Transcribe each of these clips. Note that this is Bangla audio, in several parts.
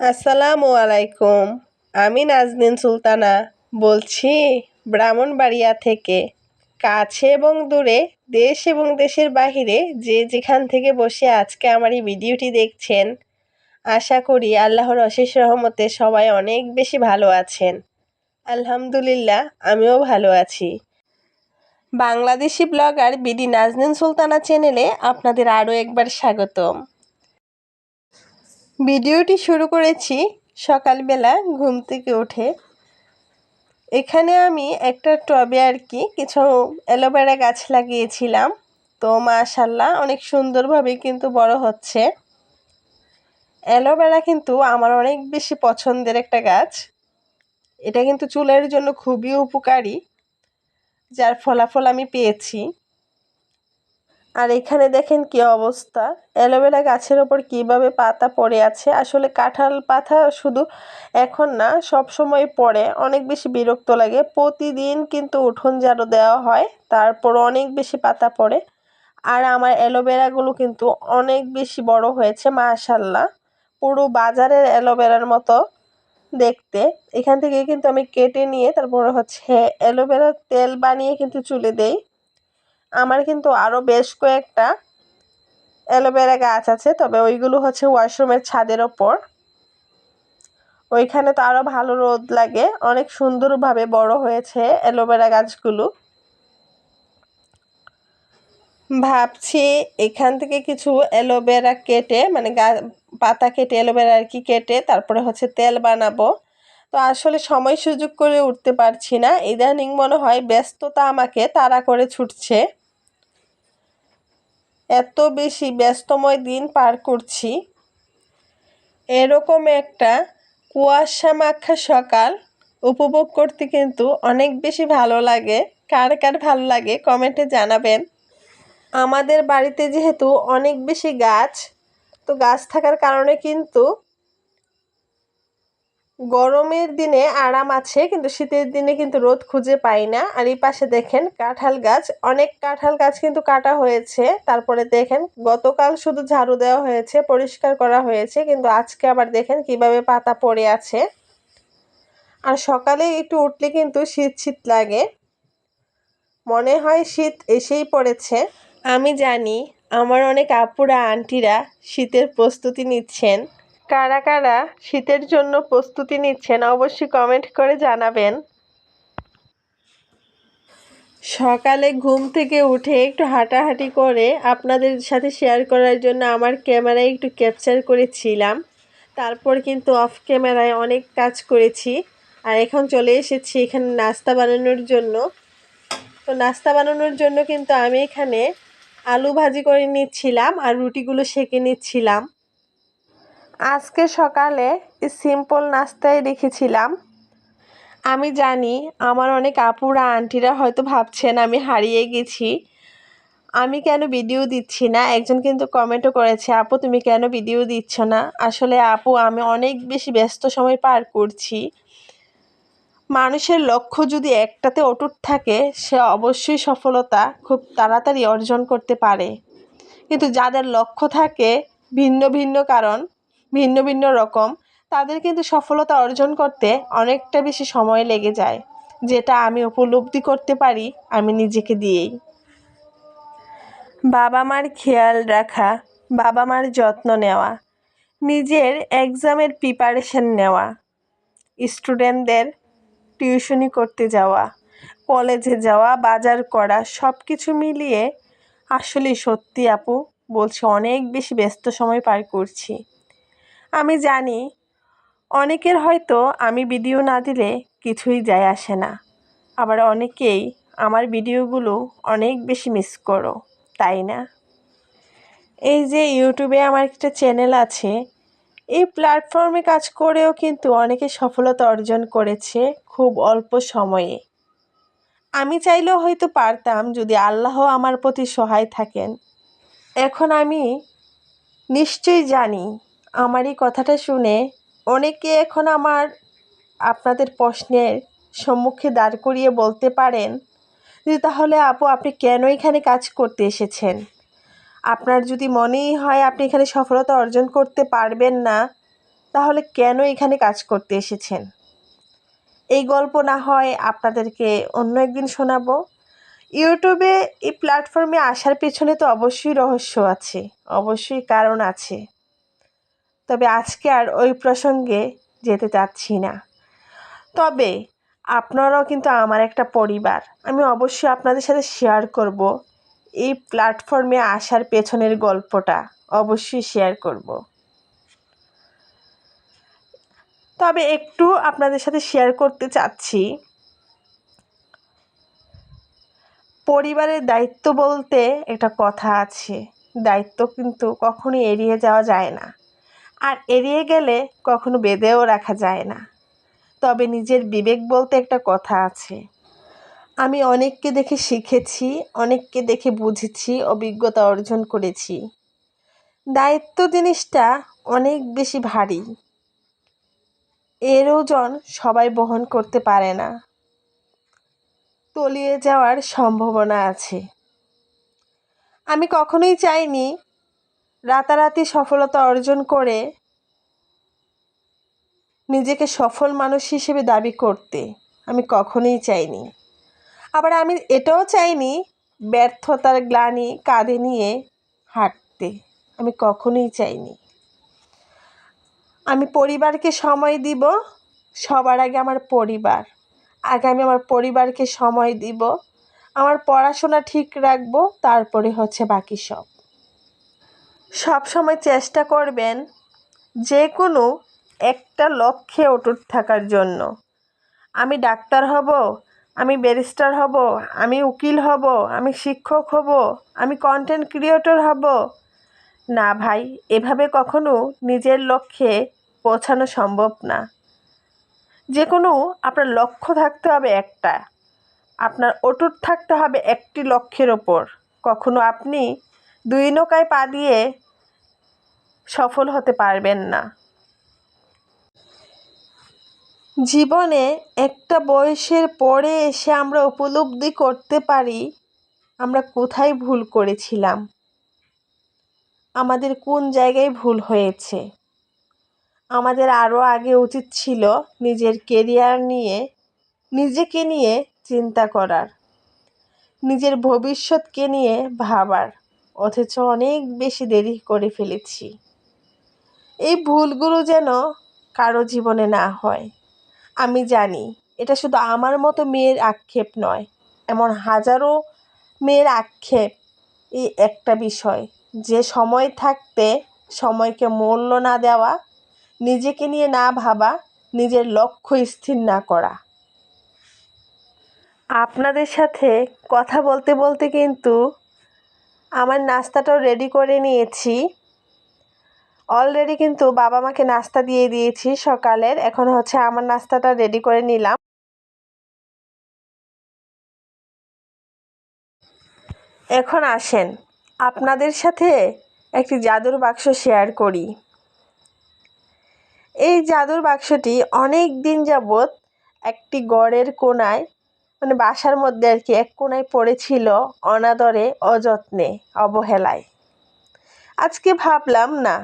আসসালামু আলাইকুম, আমি নাজনীন সুলতানা বলছি ব্রাহ্মণবাড়িয়া থেকে। কাছে এবং দূরে, দেশ এবং দেশের বাহিরে যে যেখান থেকে বসে আজকে আমার এই ভিডিওটি দেখছেন, আশা করি আল্লাহর অশেষ রহমতে সবাই অনেক বেশি ভালো আছেন। আলহামদুলিল্লাহ, আমিও ভালো আছি। বাংলাদেশি ব্লগার বিডি নাজনীন সুলতানা চ্যানেলে আপনাদের আরও একবার স্বাগতম। ভিডিওটি শুরু করেছি সকালবেলা ঘুম থেকে উঠে। এখানে আমি একটা টবে আর কি কিছু অ্যালোভেরা গাছ লাগিয়েছিলাম। তো মাশাল্লাহ অনেক সুন্দরভাবে কিন্তু বড় হচ্ছে। অ্যালোভেরা কিন্তু আমার অনেক বেশি পছন্দের একটা গাছ। এটা কিন্তু চুলের জন্য খুবই উপকারী। যার ফলাফল আমি পেয়েছি। আর এখানে দেখেন কি অবস্থা। অ্যালোভেরা গাছের ওপর কীভাবে পাতা পড়ে আছে। আসলে কাঁঠাল পাতা শুধু এখন না সব সময় পড়ে। অনেক বেশি বিরক্ত লাগে। প্রতিদিন কিন্তু উঠোন ঝাড়ু দেওয়া হয়, তারপর অনেক বেশি পাতা পড়ে। আর আমার অ্যালোভেরাগুলো কিন্তু অনেক বেশি বড় হয়েছে, মাশাল্লাহ। পুরো বাজারের অ্যালোভেরার মতো। দেখতে। এখান থেকে কিন্তু আমি কেটে নিয়ে তারপর হচ্ছে অ্যালোভেরার তেল বানিয়ে কিন্তু চুলে দেই। আমার কিন্তু আরও বেশ কয়েকটা অ্যালোভেরা গাছ আছে, তবে ওইগুলো হচ্ছে ওয়াশরুমের ছাদের ওপর। ওইখানে তো আরও ভালো রোদ লাগে। অনেক সুন্দরভাবে বড় হয়েছে অ্যালোভেরা গাছগুলো। ভাবছি এখান থেকে কিছু অ্যালোভেরা কেটে মানে গা, পাতা কেটে, অ্যালোভেরা আর কি কেটে তারপরে হচ্ছে তেল বানাবো। তো আসলে সময় সুযোগ করে উঠতে পারছি না। ইদানিং মনে হয় ব্যস্ততা আমাকে তাড়া করে ছুটছে। এত বেশি ব্যস্তময় দিন পার করছি। এরকম একটা কুয়াশা মাখা সকাল উপভোগ করতে কিন্তু অনেক বেশি ভালো লাগে। কার কার ভালো লাগে কমেন্টে জানাবেন। আমাদের বাড়িতে যেহেতু অনেক বেশি গাছ, তো গাছ থাকার কারণে কিন্তু গরমের দিনে আরাম আছে, কিন্তু শীতের দিনে কিন্তু রোদ খুঁজে পাই না। আর এই পাশে দেখেন কাঁঠাল গাছ, অনেক কাঁঠাল গাছ কিন্তু কাটা হয়েছে। তারপরে দেখেন গতকাল শুধু ঝাড়ু দেওয়া হয়েছে, পরিষ্কার করা হয়েছে, কিন্তু আজকে আবার দেখেন কীভাবে পাতা পড়ে আছে। আর সকালে একটু উঠলে কিন্তু শীত শীত লাগে। মনে হয় শীত এসেই পড়েছে। আমি জানি আমার অনেক আপুরা, আন্টিরা শীতের প্রস্তুতি নিচ্ছেন। কারা কারা শীতের জন্য প্রস্তুতি নিচ্ছেন অবশ্যই কমেন্ট করে জানাবেন। সকালে ঘুম থেকে উঠে একটু হাঁটাহাঁটি করে আপনাদের সাথে শেয়ার করার জন্য আমার ক্যামেরায় একটু ক্যাপচার করেছিলাম। তারপর কিন্তু অফ ক্যামেরায় অনেক কাজ করেছি। আর এখন চলে এসেছি এখানে নাস্তা বানানোর জন্য। তো নাস্তা বানানোর জন্য কিন্তু আমি এখানে আলু ভাজি করে নিচ্ছিলাম আর রুটিগুলো সেঁকে নিচ্ছিলাম। আজকে সকালে সিম্পল নাস্তায় রেখেছিলাম। আমি জানি আমার অনেক আপুরা, আন্টিরা হয়তো ভাবছেন আমি হারিয়ে গেছি। আমি কেন ভিডিও দিচ্ছি না? একজন কিন্তু কমেন্টও করেছে, আপু, তুমি কেন ভিডিও দিচ্ছ না? আসলে আপু, আমি অনেক বেশি ব্যস্ত সময় পার করছি। মানুষের লক্ষ্য যদি একটাতে অটুট থাকে, সে অবশ্যই সফলতা খুব তাড়াতাড়ি অর্জন করতে পারে। কিন্তু যাদের লক্ষ্য থাকে ভিন্ন ভিন্ন কারণ, ভিন্ন ভিন্ন রকম, তাদের কিন্তু সফলতা অর্জন করতে অনেকটা বেশি সময় লেগে যায়। যেটা আমি উপলব্ধি করতে পারি আমি নিজেকে দিয়েই। বাবা মার খেয়াল রাখা বাবা মার যত্ন নেওয়া, নিজের এক্সামের প্রিপারেশন নেওয়া। স্টুডেন্টদের টিউশনি করতে যাওয়া, কলেজে যাওয়া, বাজার করা সব কিছু মিলিয়ে আসলে সত্যি আপু, বলছি অনেক বেশি ব্যস্ত সময় পার করছি। আমি জানি অনেকের হয়তো আমি ভিডিও না দিলে কিছুই যায় আসে না, আবার অনেকেই আমার ভিডিওগুলো অনেক বেশি মিস করো, তাই না? এই যে ইউটিউবে আমার একটা চ্যানেল আছে এই প্ল্যাটফর্মে কাজ করেও কিন্তু অনেকে সফলতা অর্জন করেছে খুব অল্প সময়ে। আমি চাইলেও হয়তো পারতাম যদি আল্লাহ আমার প্রতি সহায় থাকেন। এখন আমি নিশ্চয়ই জানি, আমার এই কথাটা শুনে অনেকে এখন আমার আপনাদের প্রশ্নের সম্মুখে দাঁড় করিয়ে বলতে পারেন যে তাহলে আপু, আপনি কেন এখানে কাজ করতে এসেছেন? আপনার যদি মনেই হয় আপনি এখানে সফলতা অর্জন করতে পারবেন না, তাহলে কেন এখানে কাজ করতে এসেছেন? এই গল্প না হয় আপনাদেরকে অন্য একদিন শোনাবো। ইউটিউবে এই প্ল্যাটফর্মে আসার পেছনে তো অবশ্যই রহস্য আছে, অবশ্যই কারণ আছে। তবে আজকে আর ওই প্রসঙ্গে যেতে চাচ্ছি না। তবে আপনারাও কিন্তু আমার একটা পরিবার, আমি অবশ্যই আপনাদের সাথে শেয়ার করব। এই প্ল্যাটফর্মে আসার পেছনের গল্পটা অবশ্যই শেয়ার করব। তবে একটু আপনাদের সাথে শেয়ার করতে চাচ্ছি। পরিবারের দায়িত্ব বলতে একটা কথা আছে, দায়িত্ব কিন্তু কখনোই এড়িয়ে যাওয়া যায় না। আর এড়িয়ে গেলে কখনো বেঁধেও রাখা যায় না। তবে নিজের বিবেক বলতে একটা কথা আছে আমি অনেককে দেখে শিখেছি, অনেককে দেখে বুঝেছি, অভিজ্ঞতা অর্জন করেছি। দায়িত্ব জিনিসটা অনেক বেশি ভারী। এর ওজন সবাই বহন করতে পারে না। তলিয়ে যাওয়ার সম্ভাবনা আছে। আমি কখনোই চাইনি রাতারাতি সফলতা অর্জন করে নিজেকে সফল মানুষ হিসেবে দাবি করতে। আমি কখনোই চাইনি। আবার আমি এটাও চাইনি ব্যর্থতার গ্লানি কাঁধে নিয়ে হাঁটতে। আমি কখনোই চাইনি। আমি পরিবারকে সময় দিব, সবার আগে আমার পরিবার। আগে আমি আমার পরিবারকে সময় দিব, আমার পড়াশোনা ঠিক রাখব, তারপরে হচ্ছে বাকি সব। সব সময় চেষ্টা করবেন যে কোনো একটা লক্ষ্যে অটুট থাকার জন্য। আমি ডাক্তার হব আমি ব্যারিস্টার হব, আমি উকিল হব, আমি শিক্ষক হব, আমি কন্টেন্ট ক্রিয়েটর হব। না ভাই, এভাবে কখনো নিজের লক্ষ্যে পৌঁছানো সম্ভব না। যে কোনো আপনার লক্ষ্য থাকতে হবে একটা। আপনার অটুট থাকতে হবে একটি লক্ষ্যের ওপর। কখনো আপনি দুই নৌকায় পা দিয়ে সফল হতে পারবেন না। জীবনে একটা বয়সের পরে এসে আমরা উপলব্ধি করতে পারি, আমরা কোথায় ভুল করেছিলাম? আমাদের কোন জায়গায় ভুল হয়েছে? আমাদের আরও আগে উচিত ছিল নিজের কেরিয়ার নিয়ে, নিজেকে নিয়ে চিন্তা করার, নিজের ভবিষ্যৎকে নিয়ে ভাবার, অথচ অনেক বেশি দেরি করে ফেলেছি। এই ভুলগুলো যেন কারও জীবনে না হয়। আমি জানি, এটা শুধু আমার মতো মেয়ের আক্ষেপ নয়, এমন হাজারো মেয়ের আক্ষেপ এই একটা বিষয়। যে সময় থাকতে সময়কে মূল্য না দেওয়া, নিজেকে নিয়ে না ভাবা, নিজের লক্ষ্য স্থির না করা। আপনাদের সাথে কথা বলতে বলতে কিন্তু আমার নাস্তাটাও রেডি করে নিয়েছি। অলরেডি কিন্তু বাবা মাকে নাস্তা দিয়ে দিয়েছি সকালের। এখন হচ্ছে আমার নাস্তাটা রেডি করে নিলাম। এখন আসেন। আপনাদের সাথে একটি জাদুর বাক্স শেয়ার করি। এই জাদুর বাক্সটি অনেক দিন যাবৎ একটি গড়ের কোনায় মানে বাসার মধ্যে আর কি, এক কোনায় পড়েছিল অনাদরে, অযত্নে, অবহেলায়। আজকে ভাবলাম, না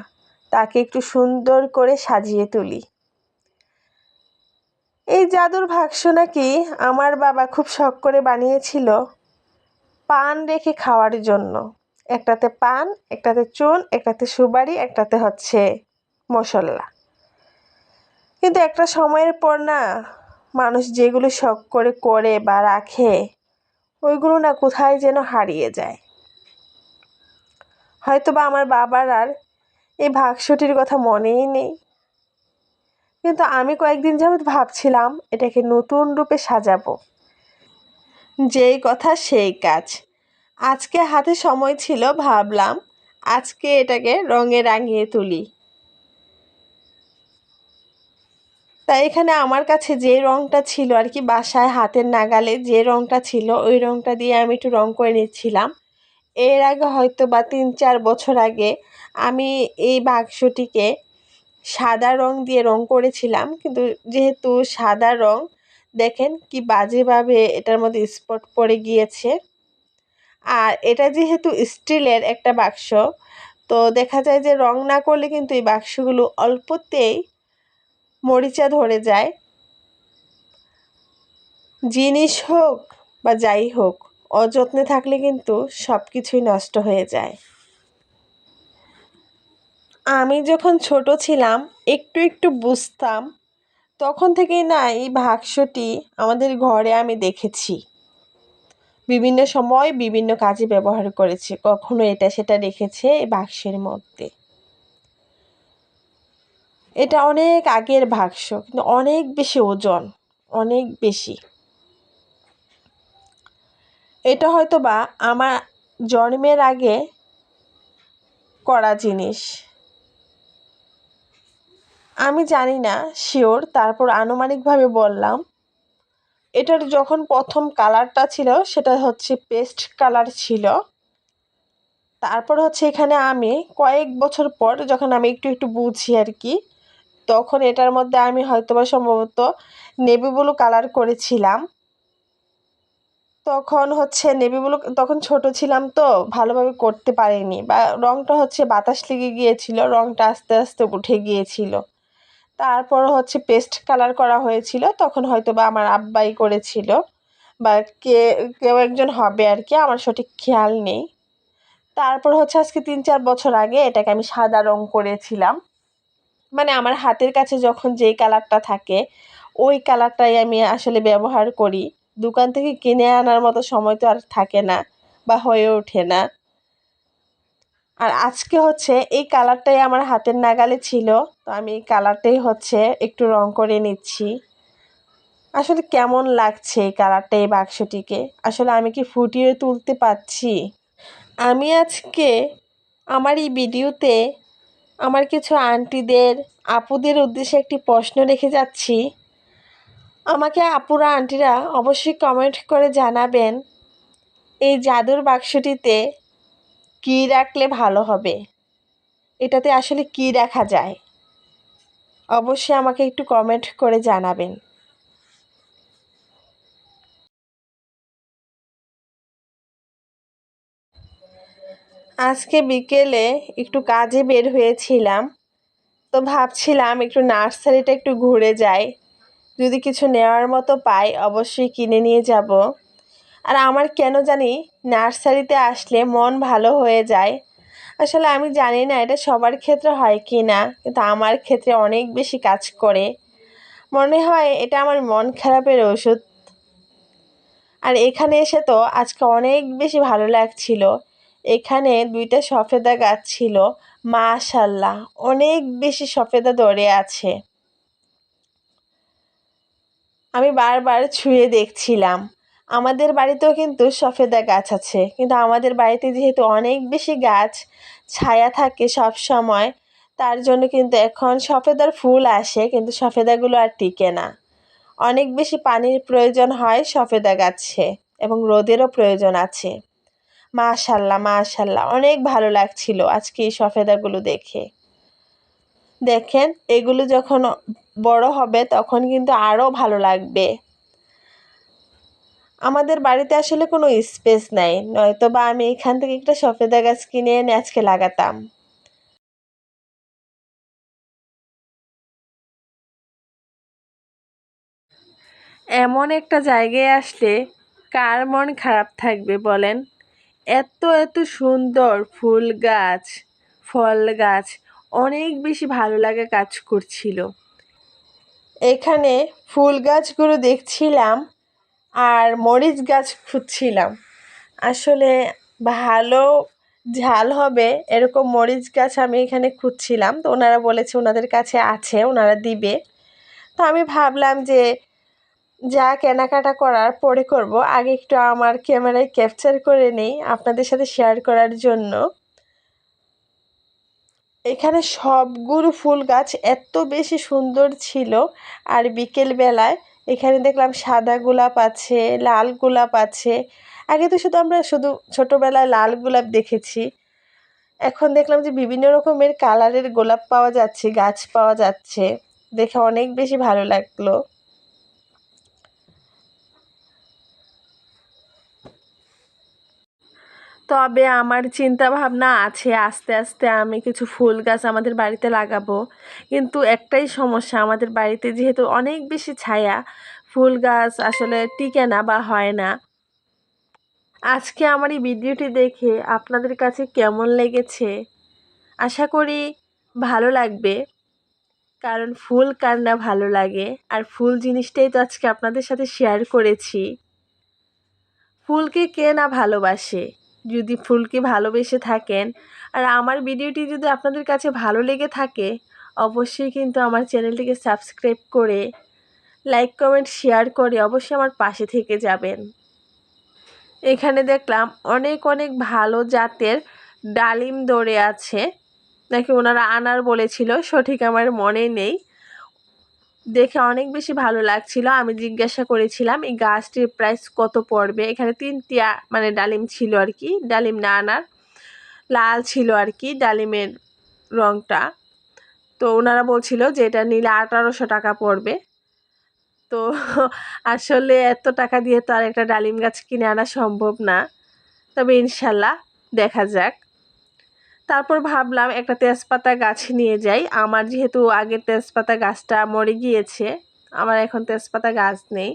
তাকে একটু সুন্দর করে সাজিয়ে তুলি। এই জাদুর বাক্স নাকি আমার বাবা খুব শখ করে বানিয়েছিল পান রেখে খাওয়ার জন্য। একটাতে পান, একটাতে চুন, একটাতে সুবারি একটাতে হচ্ছে মশলা। কিন্তু একটা সময়ের পর না, মানুষ যেগুলো শখ করে করে বা রাখে, ওইগুলো না কোথায় যেন হারিয়ে যায়। হয়তো বা আমার বাবার আর এই বাক্সটির কথা মনেই নেই। কিন্তু আমি কয়েকদিন যাবৎ ভাবছিলাম, এটাকে নতুন রূপে সাজাবো। যেই কথা সেই কাজ। আজকে হাতে সময় ছিল, ভাবলাম আজকে এটাকে রঙে রাঙিয়ে তুলি। তাই এখানে আমার কাছে যে রঙটা ছিল আর কি, বাসায় হাতের নাগালে যে রঙটা ছিল, ওই রঙটা দিয়ে আমি একটু রঙ করে নিচ্ছিলাম। এর আগে হয়তো বা তিন, চার বছর আগে আমি এই বাক্সটিকে সাদা রং দিয়ে রং করেছিলাম। কিন্তু যেহেতু সাদা রং, দেখেন কি বাজেভাবে এটার মধ্যে স্পট পড়ে গিয়েছে। আর এটা যেহেতু স্টিলের একটা বাক্স, তো দেখা যায় যে রং না করলে কিন্তু এই বাক্সগুলো অল্পতেই মরিচা ধরে যায়। জিনিস হোক বা যাই হোক অযত্নে থাকলে কিন্তু সব কিছুই নষ্ট হয়ে যায়। আমি যখন ছোট ছিলাম, একটু একটু বুঝতাম, তখন থেকেই না এই বাক্সটি আমাদের ঘরে আমি দেখেছি। বিভিন্ন সময় বিভিন্ন কাজে ব্যবহার করেছে, কখনো এটা সেটা রেখেছে এই বাক্সের মধ্যে। এটা অনেক আগের বাক্স কিন্তু অনেক বেশি ওজন, অনেক বেশি। এটা হয়তো বা আমার জন্মের আগে করা জিনিস। আমি জানি না শিওর তারপর আনুমানিকভাবে বললাম। এটার যখন প্রথম কালারটা ছিল, সেটা হচ্ছে পেস্ট কালার ছিল। তারপর হচ্ছে এখানে আমি কয়েক বছর পর যখন আমি একটু একটু বুঝি আর কি, তখন এটার মধ্যে আমি হয়তোবা সম্ভবত নেভি ব্লু কালার করেছিলাম। তখন হচ্ছে নেভি ব্লু তখন ছোট ছিলাম তো, ভালোভাবে করতে পারিনি। বা রঙটা হচ্ছে বাতাস লেগে গিয়েছিল রঙটা আস্তে আস্তে উঠে গিয়েছিল। তারপর হচ্ছে পেস্ট কালার করা হয়েছিল, তখন হয়তো বা আমার আব্বাই করেছিল। বা কে, কেউ একজন হবে আর কি, আমার সঠিক খেয়াল নেই। তারপর হচ্ছে আজকে তিন চার বছর আগে এটাকে আমি সাদা রং করেছিলাম। মানে আমার হাতের কাছে যখন যেই কালারটা থাকে, ওই কালারটাই আমি আসলে ব্যবহার করি। দোকান থেকে কিনে আনার মতো সময় তো আর থাকে না বা হয়ে ওঠে না। আর আজকে হচ্ছে এই কালারটাই আমার হাতের নাগালে ছিল, তো আমি এই কালারটাই হচ্ছে একটু রং করে নিচ্ছি। আসলে কেমন লাগছে এই কালারটা, এই বাক্সটিকে? আসলে আমি কি ফুটিয়ে তুলতে পারছি? আমি আজকে আমার এই ভিডিওতে আমার কিছু আন্টিদের, আপুদের উদ্দেশ্যে একটি প্রশ্ন রেখে যাচ্ছি। আমাকে আপুরা, আন্টিরা অবশ্যই কমেন্ট করে জানাবেন এই জাদুর বাক্সটিতে কী রাখলে ভালো হবে? এটাতে আসলে কি রাখা যায়? অবশ্যই আমাকে একটু কমেন্ট করে জানাবেন। আজকে বিকেলে একটু কাজে বের হয়েছিলাম, তো ভাবছিলাম একটু নার্সারিটা একটু ঘুরে যাই। যদি কিছু নেওয়ার মতো পাই অবশ্যই কিনে নিয়ে যাব। আর আমার কেন জানি নার্সারিতে আসলে মন ভালো হয়ে যায়। আসলে আমি জানি না এটা সবার ক্ষেত্রে হয় কি না কিন্তু আমার ক্ষেত্রে অনেক বেশি কাজ করে। মনে হয় এটা আমার মন খারাপের ওষুধ। আর এখানে এসে তো আজকে অনেক বেশি ভালো লাগছিল। এখানে দুইটা সফেদা গাছ ছিল, মাশাল্লাহ, অনেক বেশি সফেদা ধরে আছে। আমি বারবার ছুঁয়ে দেখছিলাম। আমাদের বাড়িতেও কিন্তু সফেদা গাছ আছে। কিন্তু আমাদের বাড়িতে যেহেতু অনেক বেশি গাছ ছায়া থাকে সব সময়, তার জন্য কিন্তু এখন সফেদার ফুল আসে, কিন্তু সফেদাগুলো আর টিকে না। অনেক বেশি পানির প্রয়োজন হয় সফেদা গাছে এবং রোদেরও প্রয়োজন আছে। মাশাল্লাহ মাশাল্লাহ, অনেক ভালো লাগছিল আজকে এই সফেদাগুলো দেখে। দেখেন, এগুলো যখন বড় হবে, তখন কিন্তু আরও ভালো লাগবে। আমাদের বাড়িতে আসলে কোনো স্পেস নাই নয়তো বা আমি এখান থেকে একটা সফেদা গাছ কিনে এনে আজকে লাগাতাম। এমন একটা জায়গায় আসলে কার মন খারাপ থাকবে বলেন? এত এত সুন্দর ফুল গাছ, ফল গাছ, অনেক বেশি ভালো লাগা কাজ করছিল। এখানে ফুল গাছগুলো দেখছিলাম আর মরিচ গাছ খুঁজছিলাম। আসলে ভালো ঝাল হবে এরকম মরিচ গাছ আমি এখানে খুঁজছিলাম। তো ওনারা বলেছে ওনাদের কাছে আছে, ওনারা দিবে। তো আমি ভাবলাম যে যা কেনাকাটা করার পরে করব। আগে একটু আমার ক্যামেরায় ক্যাপচার করে নেই, আপনাদের সাথে শেয়ার করার জন্য। এখানে সবগুলো ফুল গাছ এত বেশি সুন্দর ছিল। আর বিকেলবেলায় এখানে দেখলাম সাদা গোলাপ আছে, লাল গোলাপ আছে। আগে তো শুধু আমরা শুধু ছোটোবেলায় লাল গোলাপ দেখেছি। এখন দেখলাম যে বিভিন্ন রকমের কালারের গোলাপ পাওয়া যাচ্ছে, গাছ পাওয়া যাচ্ছে। দেখে অনেক বেশি ভালো লাগল। তবে আমার চিন্তা ভাবনা আছে আস্তে আস্তে আমি কিছু ফুল গাছ আমাদের বাড়িতে লাগাবো। কিন্তু একটাই সমস্যা, আমাদের বাড়িতে যেহেতু অনেক বেশি ছায়া, ফুল গাছ আসলে টিকে না বা হয় না। আজকে আমার এই ভিডিওটি দেখে আপনাদের কাছে কেমন লেগেছে? আশা করি ভালো লাগবে, কারণ ফুল কার না ভালো লাগে, আর ফুল জিনিসটাই তো আজকে আপনাদের সাথে শেয়ার করেছি। ফুলকে কে না ভালোবাসে? যদি ফুলকে ভালোবেসে থাকেন। আর আমার ভিডিওটি যদি আপনাদের কাছে ভালো লেগে থাকে, অবশ্যই কিন্তু আমার চ্যানেলটিকে সাবস্ক্রাইব করে, লাইক, কমেন্ট, শেয়ার করে অবশ্যই আমার পাশে থেকে যাবেন। এখানে দেখলাম অনেক অনেক ভালো জাতের ডালিম দৌড়ে আছে। নাকি ওনারা আনার বলেছিল, সঠিক আমার মনে নেই। দেখে অনেক বেশি ভালো লাগছিল। আমি জিজ্ঞাসা করেছিলাম, এই গাছটির প্রাইস কত পড়বে? এখানে তিনটি মানে ডালিম ছিল আর কি, ডালিম না আনার, লাল ছিল আর কি ডালিমের রঙটা তো ওনারা বলছিল যে এটা নিলে আঠারোশো টাকা পড়বে। তো আসলে এত টাকা দিয়ে তো আর একটা ডালিম গাছ কিনে আনা সম্ভব না। তবে ইনশাল্লাহ দেখা যাক। তারপর ভাবলাম একটা তেজপাতা গাছ নিয়ে যাই। আমার যেহেতু আগের তেজপাতা গাছটা মরে গিয়েছে, আমার এখন তেজপাতা গাছ নেই।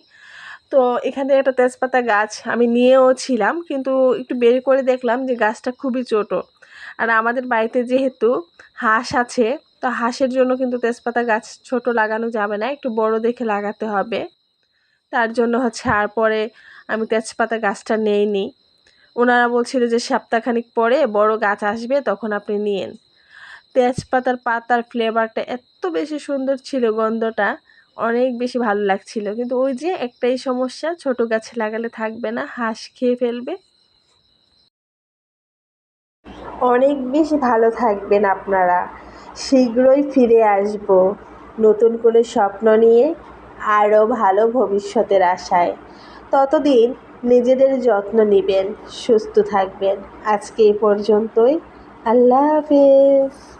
তো এখান একটা তেজপাতা গাছ আমি নিয়েও ছিলাম, কিন্তু একটু বের করে দেখলাম যে গাছটা খুবই ছোটো। আর আমাদের বাড়িতে যেহেতু হাঁস আছে, তো হাঁসের জন্য কিন্তু তেজপাতা গাছ ছোট লাগানো যাবে না, একটু বড় দেখে লাগাতে হবে। তার জন্য হচ্ছে আর পরে আমি তেজপাতা গাছটা নেইনি। ওনারা বলছিল যে সপ্তাহখানিক পরে বড় গাছ আসবে, তখন আপনি নিয়েন। তেজপাতার পাতার ফ্লেভারটা এত বেশি সুন্দর ছিল গন্ধটা, অনেক বেশি ভালো লাগছিল। কিন্তু ওই যে একটাই সমস্যা, ছোট গাছ লাগালে থাকবে না, হাঁস খেয়ে ফেলবে। অনেক বেশি ভালো থাকবেন আপনারা। শীঘ্রই ফিরে আসব নতুন করে স্বপ্ন নিয়ে, আরও ভালো ভবিষ্যতের আশায়। ততদিন নিজেদের যত্ন নেবেন সুস্থ থাকবেন। আজকে এ পর্যন্তই। আল্লাহ হাফেজ।